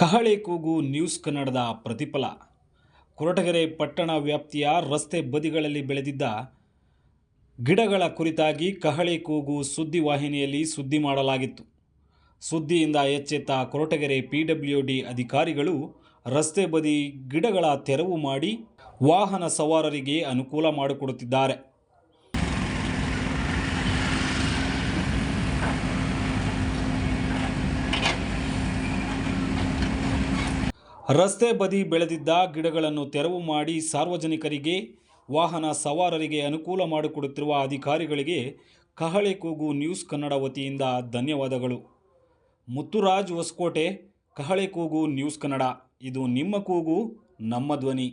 ಕಹಳೆ ಕೂಗು ನ್ಯೂಸ್ ಕನ್ನಡದ ಪ್ರತಿಫಲ. ಕೊರಟಗೆರೆ ಪಟ್ಟಣ ವ್ಯಾಪ್ತಿಯ ರಸ್ತೆ ಬದಿಗಳಲ್ಲಿ ಬೆಳೆದಿದ್ದ ಗಿಡಗಳ ಕುರಿತಾಗಿ ಕಹಳೆ ಕೂಗು ಸುದ್ದಿವಾಹಿನಿಯಲ್ಲಿ ಸುದ್ದಿ ಮಾಡಲಾಗಿತ್ತು. ಸುದ್ದಿಯಿಂದ ಎಚ್ಚೆತ್ತ ಕೊರಟಗೆರೆ ಪಿ ಡಬ್ಲ್ಯೂ ಡಿ ಅಧಿಕಾರಿಗಳು ರಸ್ತೆ ಬದಿ ಗಿಡಗಳ ತೆರವು ಮಾಡಿ ವಾಹನ ಸವಾರರಿಗೆ ಅನುಕೂಲ ಮಾಡಿಕೊಡುತ್ತಿದ್ದಾರೆ. ರಸ್ತೆ ಬದಿ ಬೆಳೆದಿದ್ದ ಗಿಡಗಳನ್ನು ತೆರವು ಮಾಡಿ ಸಾರ್ವಜನಿಕರಿಗೆ, ವಾಹನ ಸವಾರರಿಗೆ ಅನುಕೂಲ ಮಾಡಿಕೊಡುತ್ತಿರುವ ಅಧಿಕಾರಿಗಳಿಗೆ ಕಹಳೆ ಕೂಗು ನ್ಯೂಸ್ ಕನ್ನಡ ವತಿಯಿಂದ ಧನ್ಯವಾದಗಳು. ಮುತ್ತುರಾಜ್ ಹೊಸಕೋಟೆ, ಕಹಳೆ ಕೂಗು ನ್ಯೂಸ್ ಕನ್ನಡ. ಇದು ನಿಮ್ಮ ಕೂಗು, ನಮ್ಮ ಧ್ವನಿ.